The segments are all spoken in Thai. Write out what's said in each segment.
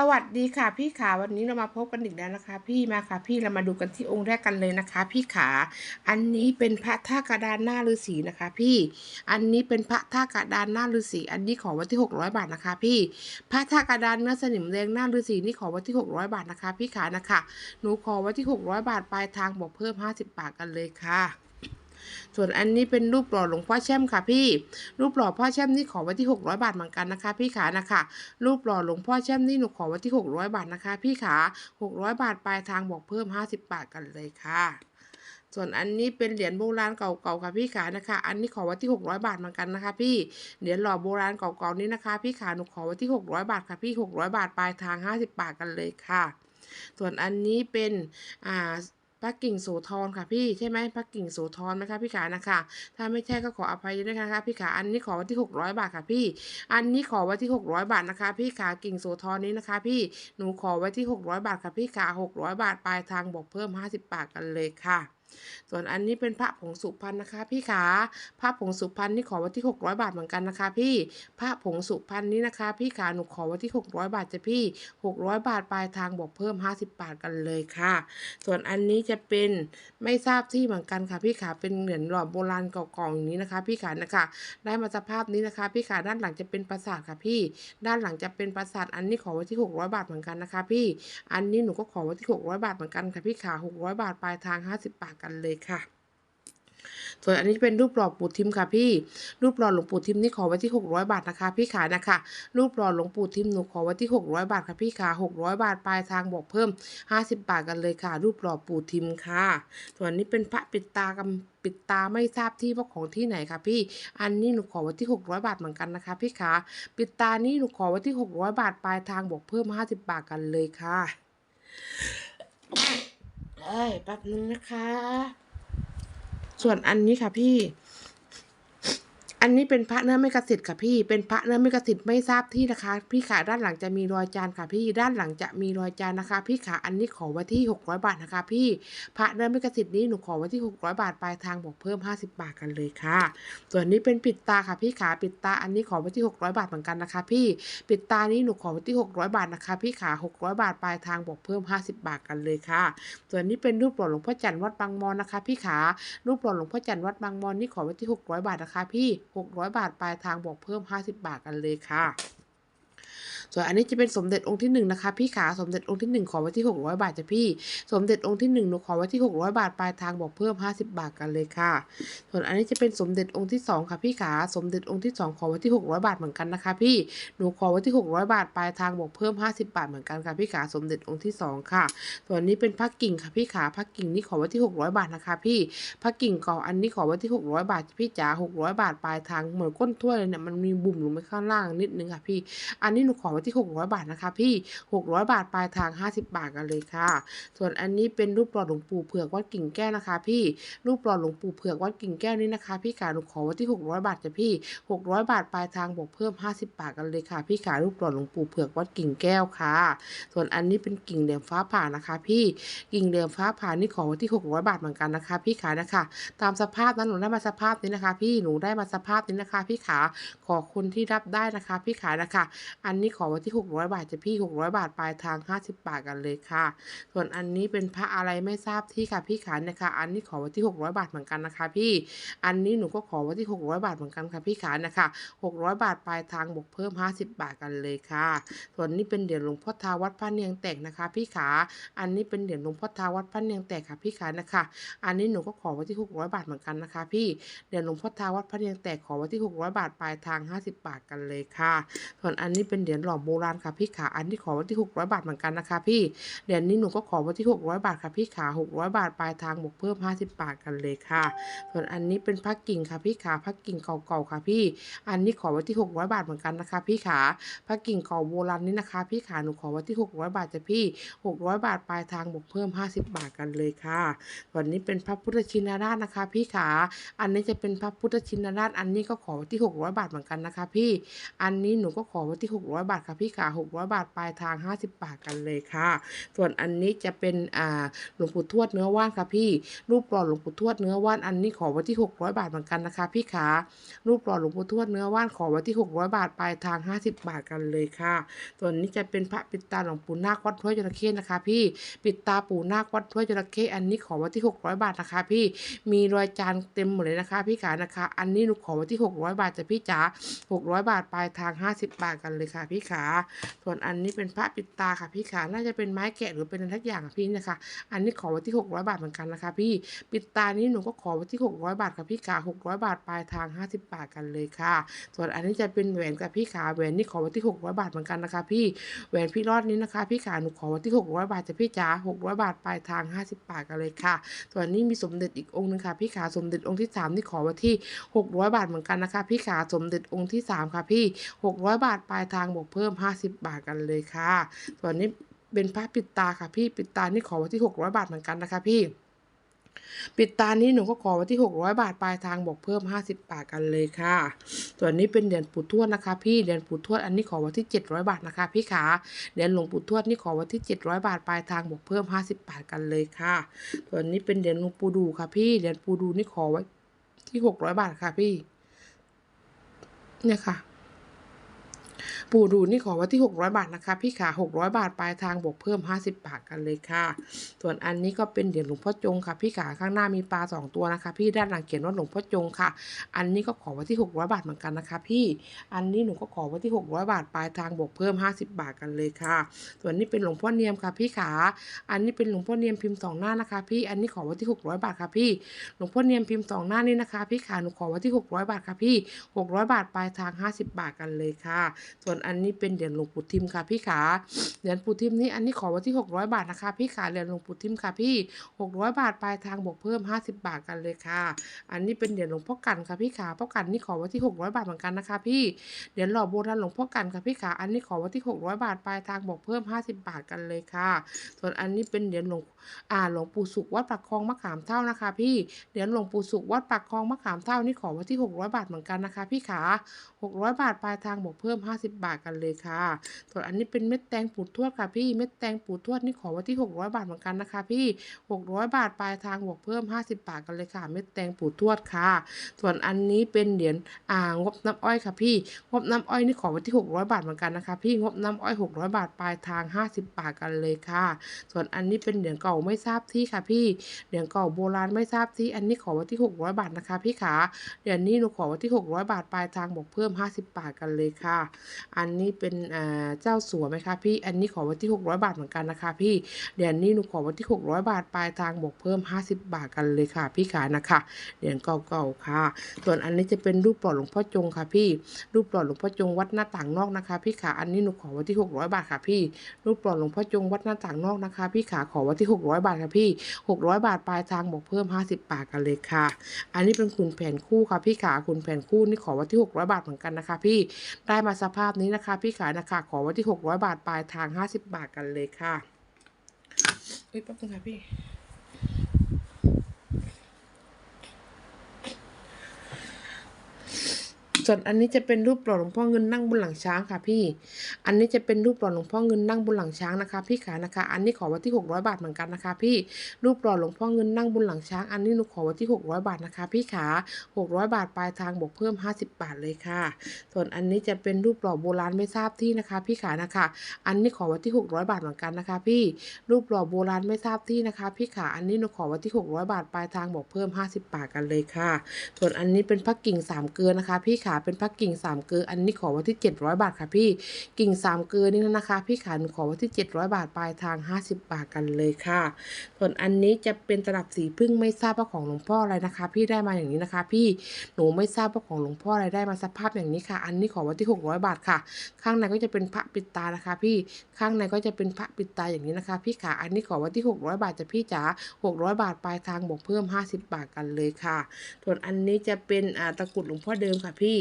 สวัสดีค่ะพี่ขาวันนี้เรามาพบกันอีกแล้วนะคะ พี่มาค่ะพี่เรามาดูกันที่องค์แรกกันเลยนะคะ พี่ขา อันนี้เป็นพระท่ากระดานหน้าฤาษีนะคะ พี่ อันนี้เป็นพระท่ากระดานหน้าฤาษีอันนี้ขอไว้ที่600บาทนะคะ พี่พระท่ากระดานเนื้อสนิมแดงหน้าฤาษีนี่ขอไว้ที่600บาทนะคะ พี่ขานะคะ หนูขอไว้ที่600บาทปลายทางบอกเพิ่ม50บาทกันเลยค่ะ ส่วนอันนี้เป็นรูปหล่อหลวงพ่อแช่มค่ะพี่ รูปหล่อพ่อแช่มนี่ขอไว้ที่ 600 บาทเหมือนกันนะคะ พี่ขานะคะ รูปหล่อหลวงพ่อแช่มนี่หนูขอไว้ที่ 600 บาทนะคะ พี่ขา600 บาทปลายทางบอกเพิ่ม 50 บาทกันเลยค่ะส่วนอันนี้เป็นเหรียญโบราณเก่าๆค่ะพี่ขานะคะ อันนี้ขอไว้ที่ 600 บาทเหมือนกันนะคะ พี่ เหรียญหล่อโบราณเก่าๆนี้นะคะ พี่ขาหนูขอไว้ที่ 600 บาทค่ะพี่ 600 บาทปลายทาง 50 บาทกันเลยค่ะ ส่วนอันนี้เป็นอ่า ระกิ่งโสธรค่ะพี่ใช่ไหมพระกิ่งโสธรไหมคะพี่ขานะคะ ถ้าไม่ใช่ก็ขออภัยด้วยนะคะพี่ขาอันนี้ขอไว้ที่ 600 บาทค่ะพี่ อันนี้ขอไว้ที่ 600 บาทนะคะ พี่ขากิ่งโสธรนี้นะคะ พี่หนูขอไว้ที่ 600 บาทค่ะพี่ขา600 บาทปลายทางบอกเพิ่ม 50 บาทกันเลยค่ะ ส่วนอันนี้เป็นพระผงสุพรรณนะคะ พี่ขาพระผงสุพรรณนี่ขอไว้ที่ 600 บาทเหมือนกันนะคะ พี่พระผงสุพรรณนี้นะคะ พี่ขาหนูขอไว้ที่ 600 บาทจะพี่ 600 บาทปลายทางบอกเพิ่ม 50 บาทกันเลยค่ะ ส่วนอันนี้จะเป็นไม่ทราบที่เหมือนกันค่ะ พี่ขาเป็นเหรียญหล่อโบราณเก่าๆอย่างนี้นะคะ พี่ขานะคะ ได้มาสภาพนี้นะคะ พี่ขาด้านหลังจะเป็นปราสาทค่ะพี่ ด้านหลังจะเป็นปราสาทอันนี้ขอไว้ที่ 600 บาทเหมือนกันนะคะ พี่ อันนี้หนูก็ขอไว้ที่ 600 บาทเหมือนกันค่ะพี่ขา 600 บาทปลายทาง 50 บาทกันเลยค่ะส่วนอันนี้เป็นรูปหล่อปู่ทิมค่ะพี่ รูปหล่อหลวงปู่ทิมนี่ขอไว้ที่ 600 บาทนะคะ พี่ขานะคะ รูปหล่อหลวงปู่ทิมหนูขอไว้ที่ 600 บาทค่ะพี่ขา600 บาทปลายทางบอกเพิ่ม 50 บาทกันเลยค่ะ รูปหล่อปู่ทิมค่ะ ส่วนนี้เป็นพระปิดตากำปิดตาไม่ทราบที่ว่าของที่ไหนค่ะพี่ อันนี้หนูขอไว้ที่ 600 บาทเหมือนกันนะคะ พี่ขาปิดตานี่หนูขอไว้ที่ 600 บาทปลายทางบอกเพิ่ม 50 บาทกันเลยค่ะ แป๊บนึงนะคะ ส่วนอันนี้ค่ะพี่ อันนี้เป็นพระเนื้อไม่กระสิทธิ์ค่ะพี่ เป็นพระเนื้อไม่กระสิทธิ์ไม่ทราบที่นะคะ พี่ขาด้านหลังจะมีรอยจานค่ะ พี่ด้านหลังจะมีรอยจานนะคะ พี่ขาอันนี้ขอไว้ที่ 600 บาทนะคะ พี่พระเนื้อไม่กระสิทธิ์นี้หนูขอไว้ที่ 600 บาทปลายทางบอกเพิ่ม 50 บาทกันเลยค่ะ ส่วนนี้เป็นปิดตาค่ะ พี่ขาปิดตาอันนี้ขอไว้ที่ 600 บาทเหมือนกันนะคะ พี่ปิดตานี้หนูขอไว้ที่ 600 บาทนะคะ พี่ขา600 บาทปลายทางบอกเพิ่ม 50 บาทกันเลยค่ะ ส่วนนี้เป็นรูปหล่อหลวงพ่อจันทร์วัดบางมอนนะคะ พี่ขารูปหล่อหลวงพ่อจันทร์วัดบางมอนนี่ขอไว้ที่ 600 บาทนะคะ พี่600 บาทปลายทางบอกเพิ่ม 50 บาทกันเลยค่ะ ส่วนอันนี้จะเป็นสมเด็จองค์ที่หนึ่งนะคะพี่ขาสมเด็จองค์ที่หนึ่งขอไว้ที่ 600 บาทจ้ะพี่ สมเด็จองค์ที่หนึ่งหนูขอไว้ที่ 600 บาทปลายทางบอกเพิ่ม 50 บาทกันเลยค่ะ ส่วนอันนี้จะเป็นสมเด็จองค์ที่สองค่ะพี่ขาสมเด็จองค์ที่สองขอไว้ที่ 600 บาทเหมือนกันนะคะ พี่หนูขอไว้ที่ 600 บาทปลายทางบอกเพิ่ม 50 บาทเหมือนกันค่ะพี่ขาสมเด็จองค์ที่สองค่ะ ส่วนนี้เป็นพระกิ่งค่ะพี่ขาพระกิ่งนี่ขอไว้ที่ 600 บาทนะคะ พี่พระกิ่งก่าอันนี้ขอไว้ที่ 600 บาทพี่จ๋า600 บาทปลายทางเหมือนก้นถ้วยเลยเนี่ยมันมีบุ่มลงไปข้างล่างนิดนึงค่ะพี่ อันนี้หนูขอไว้ที่ 600 บาทนะคะ พี่ 600 บาทปลายทาง 50 บาทกันเลยค่ะ ส่วนอันนี้เป็นรูปหล่อหลวงปู่เผือกวัดกิ่งแก้วนะคะ พี่ รูปหล่อหลวงปู่เผือกวัดกิ่งแก้วนี่นะคะ พี่ขาหนูขอไว้ที่ 600 บาทจ้ะพี่ 600 บาทปลายทางบวกเพิ่ม 50 บาทกันเลยค่ะ พี่ขารูปหล่อหลวงปู่เผือกวัดกิ่งแก้วค่ะ ส่วนอันนี้เป็นกิ่งเหลี่ยมฟ้าผ่านะคะ พี่ กิ่งเหลี่ยมฟ้าผ่านี่ขอไว้ที่ 600 บาทเหมือนกันนะคะ พี่ขานะคะ ตามสภาพนั้นหนูได้มาสภาพนี้นะคะ พี่ หนูได้มาสภาพนี้นะคะ พี่ขา ขอคนที่รับได้นะคะ พี่ขานะคะ อันนี้ขอไว้ที่ 600 บาทจะพี่ 600 บาทปลายทาง 50 บาทกันเลยค่ะ ส่วนอันนี้เป็นพระอะไรไม่ทราบที่ค่ะพี่ขานะคะ อันนี้ขอไว้ที่ 600 บาทเหมือนกันนะคะ พี่ อันนี้หนูก็ขอไว้ที่ 600 บาทเหมือนกันค่ะพี่ขานะคะ 600 บาทปลายทางบวกเพิ่ม 50 บาทกันเลยค่ะ ส่วนนี้เป็นเหรียญหลวงพ่อทาวัดพระเนียงแตกนะคะ พี่ขา อันนี้เป็นเหรียญหลวงพ่อทาวัดพระเนียงแตกค่ะพี่ขานะคะ อันนี้หนูก็ขอไว้ที่ 600 บาทเหมือนกันนะคะ พี่ เหรียญหลวงพ่อทาวัดพระเนียงแตกขอไว้ที่ 600 บาทปลายทาง 50 บาทกันเลยค่ะ ส่วนอันนี้เป็นเหรียญหล่อโบราณค่ะพี่ขาอันนี้ขอไว้ที่ 600 บาทเหมือนกันนะคะพี่เหรียญนี้หนูก็ขอไว้ที่ 600 บาทค่ะพี่ขา600 บาทปลายทางบวกเพิ่ม 50 บาทกันเลยค่ะ ส่วนอันนี้เป็นพระกิ่งค่ะพี่ขาพระกิ่งเก่าๆค่ะพี่ อันนี้ขอไว้ที่ 600 บาทเหมือนกันนะคะพี่ขาพระกิ่งเก่าโบราณนี้นะคะ พี่ขาหนูขอไว้ที่ 600 บาทจ้ะพี่ 600 บาทปลายทางบวกเพิ่ม 50 บาทกันเลยค่ะ ส่วนนี้เป็นพระพุทธชินราชนะคะ พี่ขาอันนี้จะเป็นพระพุทธชินราช อันนี้ก็ขอไว้ที่ 600 บาทเหมือนกันนะคะ พี่ อันนี้หนูก็ขอไว้ที่ 600 บาทค่ะพี่ขา600 บาทปลายทาง 50 บาทกันเลยค่ะ ส่วนอันนี้จะเป็นอ่าหลวงปู่ทวดเนื้อว่านค่ะพี่ รูปหล่อหลวงปู่ทวดเนื้อว่านอันนี้ขอไว้ที่ 600 บาทเหมือนกันนะคะ พี่ขารูปหล่อหลวงปู่ทวดเนื้อว่านขอไว้ที่ 600 บาทปลายทาง 50 บาทกันเลยค่ะ ส่วนนี้จะเป็นพระปิดตาหลวงปู่นาควัดถ้วยจระเข้นะคะ พี่ปิดตาปู่นาควัดถ้วยจระเข้อันนี้ขอไว้ที่ 600 บาทนะคะ พี่มีรอยจานเต็มหมดเลยนะคะ พี่ขานะคะ อันนี้หนูขอไว้ที่ 600 บาทจะพี่จ๋า600 บาทปลายทาง 50 บาทกันเลยค่ะพี่ขาส่วนอันนี้เป็นพระปิดตาค่ะพี่ขาน่าจะเป็นไม้แกะหรือเป็นอะไรทักอย่างค่ะพี่นะคะ อันนี้ขอไว้ที่ 600 บาทเหมือนกันนะคะ พี่ปิดตานี้หนูก็ขอไว้ที่ 600 บาทค่ะพี่ขา600 บาทปลายทาง 50 บาทกันเลยค่ะ ส่วนอันนี้จะเป็นแหวนกับพี่ขาแหวนนี่ขอไว้ที่ 600 บาทเหมือนกันนะคะ พี่แหวนพี่รอดนี้นะคะ พี่ขาหนูขอไว้ที่ 600 บาทจะพี่จ๋า600 บาทปลายทาง 50 บาทกันเลยค่ะ ส่วนนี้มีสมเด็จอีกองค์หนึงค่ะ พี่ขาสมเด็จองค์ที่ 3 นี่ขอไว้ที่ 600 บาทเหมือนกันนะคะ พี่ขาสมเด็จองค์ที่ 3 ค่ะพี่ 600 บาทปลายทางบวกเพิ่มิ่ม 50 บาทกันเลยค่ะ ส่วนนี้เป็นพระปิดตาค่ะพี่ปิดตานี่ขอไว้ที่ 600 บาทเหมือนกันนะคะพี่ ปิดตานี้หนูก็ขอไว้ที่ 600 บาทปลายทางบวกเพิ่ม 50 บาทกันเลยค่ะ ส่วนนี้เป็นเหรียญปู่ทวดนะคะ พี่เหรียญปู่ทวดอันนี้ขอไว้ที่ 700 บาทนะคะ พี่ขาเหรียญหลวงปู่ทวดนี่ขอไว้ที่ 700 บาทปลายทางบวกเพิ่ม 50 บาทกันเลยค่ะ ส่วนนี้เป็นเหรียญหลวงปู่ดูค่ะพี่เหรียญปู่ดูนี่ขอไว้ที่ 600 บาทค่ะพี่ เนี่ยค่ะ ปู่ดูนี่ขอไว้ที่ 600 บาทนะคะ พี่ขา600 บาทปลายทางบวกเพิ่ม 50 บาทกันเลยค่ะ ส่วนอันนี้ก็เป็นเหรียญหลวงพ่อจงค่ะ พี่ขาข้างหน้ามีปลาสองตัวนะคะ พี่ด้านหลังเขียนว่าหลวงพ่อจงค่ะ อันนี้ก็ขอไว้ที่ 600 บาทเหมือนกันนะคะ พี่ อันนี้หนูก็ขอไว้ที่ 600 บาทปลายทางบวกเพิ่ม 50 บาทกันเลยค่ะ ส่วนนี้เป็นหลวงพ่อเนียมค่ะ พี่ขา อันนี้เป็นหลวงพ่อเนียมพิมพ์สองหน้านะคะ พี่ อันนี้ขอไว้ที่ 600 บาทค่ะพี่ หลวงพ่อเนียมพิมพ์สองหน้านี่นะคะ พี่ขาหนูขอไว้ที่ 600 บาทค่ะพี่ 600 บาทปลายทาง 50 บาทกันเลยค่ะส่วนอันนี้เป็นเหรียญหลวงปู่ทิมค่ะพี่ขาเหรียญปู่ทิมนี่อันนี้ขอไว้ที่ 600 บาทนะคะ พี่ขาเหรียญหลวงปู่ทิมค่ะพี่ 600 บาทปลายทางบวกเพิ่ม 50 บาทกันเลยค่ะ อันนี้เป็นเหรียญหลวงพ่อกันค่ะพี่ขาพ่อกันนี่ขอไว้ที่ 600 บาทเหมือนกันนะคะ พี่เหรียญหล่อโบราณหลวงพ่อกันค่ะพี่ขาอันนี้ขอไว้ที่ 600 บาทปลายทางบวกเพิ่ม 50 บาทกันเลยค่ะ ส่วนอันนี้เป็นเหรียญหลวงอ่าหลวงปู่สุขวัดปากคลองมะขามเท่านะคะ พี่เหรียญหลวงปู่สุขวัดปากคลองมะขามเท่านี่ขอไว้ที่ 600 บาทเหมือนกันนะคะ พี่ขา 600 บาท ปลายทางบวกเพิ่ม 50 บาทกันเลยค่ะ ส่วนอันนี้เป็นเม็ดแตงปูทวดค่ะพี่เม็ดแตงปูทวดนี่ขอไว้ที่ 600 บาทเหมือนกันนะคะ พี่ 600 บาท ปลายทางบวกเพิ่ม 50 บาทกันเลยค่ะ เม็ดแตงปูทวดค่ะ ส่วนอันนี้เป็นเหรียญอ่างบน้ำอ้อยค่ะพี่ งบน้ำอ้อยนี่ขอไว้ที่ 600 บาทเหมือนกันนะคะ พี่งบน้ำอ้อย 600 บาท ปลายทาง 50 บาทกันเลยค่ะ ส่วนอันนี้เป็นเหรียญเก่าไม่ทราบที่ค่ะพี่ เหรียญเก่าโบราณไม่ทราบที่ อันนี้ขอไว้ที่ 600 บาทนะคะ พี่ขาเหรียญนี้หนูขอไว้ที่ 600 บาท ปลายทางบวกเพิ่ม50 บาทกันเลยค่ะ อันนี้เป็นเจ้าสัวไหมคะพี่ อันนี้ขอไว้ที่ 600 บาทเหมือนกันนะคะพี่เหรียญนี้หนูขอไว้ที่ 600 บาทปลายทางบวกเพิ่ม 50 บาทกันเลยค่ะ พี่ขานะคะเหรียญเก่าๆค่ะ ส่วนอันนี้จะเป็นรูปหล่อหลวงพ่อจงค่ะพี่ รูปหล่อหลวงพ่อจงวัดหน้าต่างนอกนะคะ พี่ขาอันนี้หนูขอไว้ที่ 600 บาทค่ะพี่ รูปหล่อหลวงพ่อจงวัดหน้าต่างนอกนะคะ พี่ขาขอไว้ที่ 600 บาทค่ะพี่ 600 บาทปลายทางบวกเพิ่ม 50 บาทกันเลยค่ะ อันนี้เป็นขุนแผนคู่ค่ะพี่ขาขุนแผนคู่นี่ขอไว้ที่ 600 บาทเหมือนกันนะคะ พี่ได้มาสภาพนี้นะคะ พี่ขายนะคะ ขอไว้ที่ 600 บาทปลายทาง 50 บาทกันเลยค่ะเอ้ยแป๊บนึงค่ะพี่ ส่วนอันนี้จะเป็นรูปหล่อหลวงพ่อเงินนั่งบนหลังช้างค่ะพี่ อันนี้จะเป็นรูปหล่อหลวงพ่อเงินนั่งบนหลังช้างนะคะ พี่ขานะคะ อันนี้ขอไว้ที่ 600 บาทเหมือนกันนะคะ พี่รูปหล่อหลวงพ่อเงินนั่งบนหลังช้าง อันนี้หนูขอไว้ที่ 600 บาทนะคะ พี่ขา600 บาทปลายทางบวกเพิ่ม 50 บาทเลยค่ะ ส่วนอันนี้จะเป็นรูปหล่อโบราณไม่ทราบที่นะคะ พี่ขานะคะ อันนี้ขอไว้ที่ 600 บาทเหมือนกันนะคะ พี่รูปหล่อโบราณไม่ทราบที่นะคะ พี่ขาอันนี้หนูขอไว้ที่ 600 บาทปลายทางบวกเพิ่ม 50 บาทกันเลยค่ะ ส่วนอันนี้เป็นพักกิ่งสามเกลือนะคะ พี่ขาเป็นพักกิ่งสามเกลืออันนี้ขอไว้ที่ 700 บาทค่ะพี่กิ่งสามเกลือนี่นะคะ พี่ขาหนูขอไว้ที่ 700 บาทปลายทาง 50 บาทกันเลยค่ะ ส่วนอันนี้จะเป็นตลับสีพึ่งไม่ทราบว่าของหลวงพ่ออะไรนะคะ พี่ได้มาอย่างนี้นะคะ พี่หนูไม่ทราบว่าของหลวงพ่ออะไรได้มาสภาพอย่างนี้ค่ะ อันนี้ขอไว้ที่ 600 บาทค่ะ ข้างในก็จะเป็นพระปิดตานะคะ พี่ข้างในก็จะเป็นพระปิดตาอย่างนี้นะคะ พี่ขาอันนี้ขอไว้ที่ 600 บาทจะพี่จ๋า600 บาทปลายทางบวกเพิ่ม 50 บาทกันเลยค่ะ ส่วนอันนี้จะเป็นตะกรุดหลวงพ่อเดิมค่ะพี่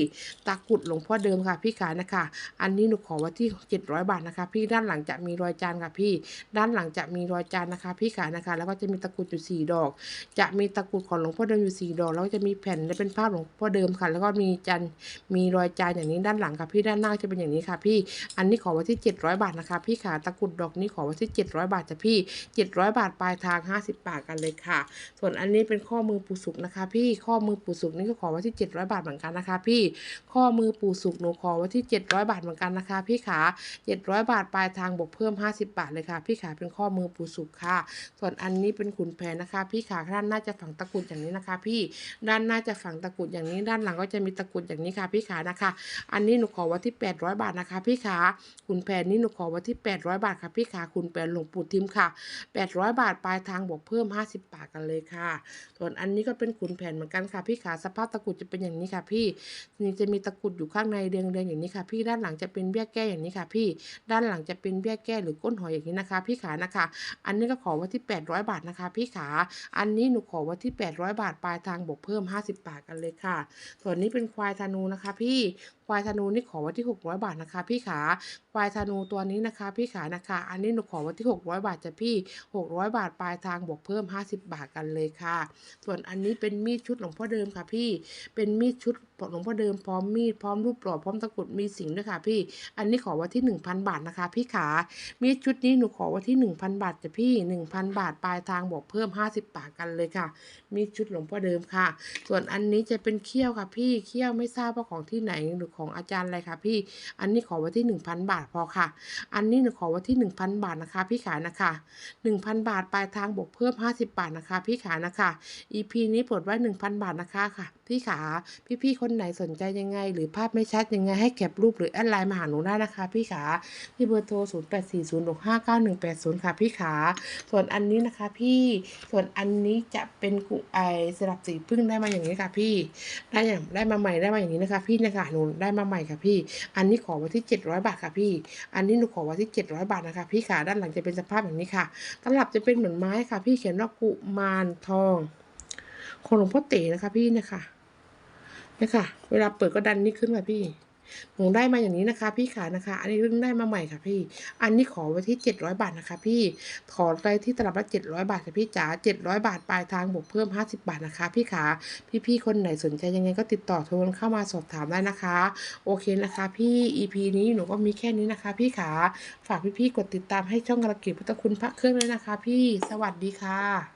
ตะกรุดหลวงพ่อเดิมค่ะพี่ขานะคะ อันนี้หนูขอไว้ที่ 700 บาทนะคะ พี่ด้านหลังจะมีรอยจานค่ะพี่ ด้านหลังจะมีรอยจานนะคะ พี่ขานะคะ แล้วก็จะมีตะกรุดอยู่สี่ดอก จะมีตะกรุดของหลวงพ่อเดิมอยู่สี่ดอก แล้วก็จะมีแผ่นและเป็นภาพหลวงพ่อเดิมค่ะ แล้วก็มีจันมีรอยจานอย่างนี้ด้านหลังค่ะพี่ด้านหน้าจะเป็นอย่างนี้ค่ะพี่ อันนี้ขอไว้ที่ 700 บาทนะคะ พี่ขาตะกรุดดอกนี้ขอไว้ที่ 700 บาทจ้ะพี่ 700 บาทปลายทาง 50 บาทกันเลยค่ะ ส่วนอันนี้เป็นข้อมือปูสุกนะคะ พี่ข้อมือปูสุกนี่ก็ขอไว้ที่ 700 บาทเหมือนกันนะคะ พี่ข้อมือปูสุกหนูขอไว้ที่ 700 บาทเหมือนกันนะคะ พี่ขา700 บาทปลายทางบวกเพิ่ม 50 บาทเลยค่ะ พี่ขาเป็นข้อมือปูสุกค่ะ ส่วนอันนี้เป็นขุนแผนนะคะ พี่ขาด้านหน้าจะฝังตะกรุดอย่างนี้นะคะ พี่ด้านหน้าจะฝังตะกรุดอย่างนี้ ด้านหลังก็จะมีตะกรุดอย่างนี้ค่ะ พี่ขานะคะ อันนี้หนูขอไว้ที่ 800 บาทนะคะ พี่ขาขุนแผนนี้หนูขอไว้ที่ 800 บาทค่ะ พี่ขาขุนแผนหลวงปู่ทิมค่ะ 800 บาทปลายทางบวกเพิ่ม 50 บาทกันเลยค่ะ ส่วนอันนี้ก็เป็นขุนแผนเหมือนกันค่ะ พี่ขาสภาพตะกรุดจะเป็นอย่างนี้ค่ะ พี่ี่จะมีตะกุดอยู่ข้างในเรียงๆอย่างนี้ค่ะ พี่ด้านหลังจะเป็นเบี้ยแก้อย่างนี้ค่ะ พี่ด้านหลังจะเป็นเบี้ยแก้หรือก้นหอยอย่างนี้นะคะ พี่ขานะคะ อันนี้ก็ขอไว้ที่ 800 บาทนะคะ พี่ขา อันนี้หนูขอไว้ที่ 800 บาทปลายทางบวกเพิ่ม 50 บาทกันเลยค่ะ ส่วนนี้เป็นควายธนูนะคะ พี่ควายธนูนี่ขอไว้ที่ 600 บาทนะคะ พี่ขา ควายธนูตัวนี้นะคะ พี่ขานะคะ อันนี้หนูขอไว้ที่ 600 บาทจะพี่ 600 บาทปลายทางบวกเพิ่ม 50 บาทกันเลยค่ะ ส่วนอันนี้เป็นมีดชุดหลวงพ่อเดิมค่ะ พี่เป็นมีดชุดหลวงพ่อเดิมพร้อมมีดพร้อมรูปหล่อพร้อมตะกรุดมีสิงด้วยค่ะพี่ อันนี้ขอไว้ที่ 1,000 บาทนะคะ พี่ขา มีดชุดนี้หนูขอไว้ที่ 1,000 บาทจ้ะพี่ 1,000 บาทปลายทางบวกเพิ่ม 50 บาทกันเลยค่ะ มีดชุดหลวงพ่อเดิมค่ะ ส่วนอันนี้จะเป็นเขี้ยวค่ะพี่ เขี้ยวไม่ทราบว่าของที่ไหนหรือของอาจารย์อะไรค่ะพี่ อันนี้ขอไว้ที่ 1,000 บาทพอค่ะ อันนี้หนูขอไว้ที่ 1,000 บาทนะคะ พี่ขานะคะ 1,000 บาทปลายทางบวกเพิ่ม 50 บาทนะคะ พี่ขานะคะ EP นี้ปลดไว้ 1,000 บาทนะคะค่ะพี่ขาพี่ๆคนไหนสนใจยังไง หรือภาพไม่ชัดยังไงให้แคปรูปหรือแอดไลน์มาหาหนูได้นะคะ พี่ขาที่เบอร์โทร 0840659180 ค่ะพี่ขาส่วนอันนี้นะคะพี่ส่วนอันนี้จะเป็นกุไอสลับสีพึ่งได้มาอย่างนี้ค่ะพี่ได้อย่างได้มาใหม่ได้มาอย่างนี้นะคะ พี่นะคะหนูได้มาใหม่ค่ะพี่ อันนี้ขอไว้ที่ 700 บาทค่ะพี่ อันนี้หนูขอไว้ที่ 700 บาทนะคะ พี่ขาด้านหลังจะเป็นสภาพอย่างนี้ค่ะตลับจะเป็นเหมือนไม้ค่ะ พี่เขียนว่ากุมารทองของหลวงพ่อเต๋นะคะพี่นะคะ นี่ยค่ะ เวลาเปิดก็ดันนี่ขึ้นค่ะพี่หนูได้มาอย่างนี้นะคะ พี่ขานะคะ อันนี้เพิ่งได้มาใหม่ค่ะพี่ อันนี้ขอไว้ที่700บาทนะคะ พี่ขอไปที่ตลับละ700บาทค่ะพี่จ๋า700บาทปลายทางบวกเพิ่ม50บาทนะคะ พี่ขาพี่ๆคนไหนสนใจยังไงก็ติดต่อโทรเข้ามาสอบถามได้นะคะ โอเคนะคะ พี่ EP นี้หนูก็มีแค่นี้นะคะ พี่ขาฝากพี่ๆกดติดตามให้ช่องกระกิจพุทธคุณพระเครื่องด้วยนะคะ พี่สวัสดีค่ะ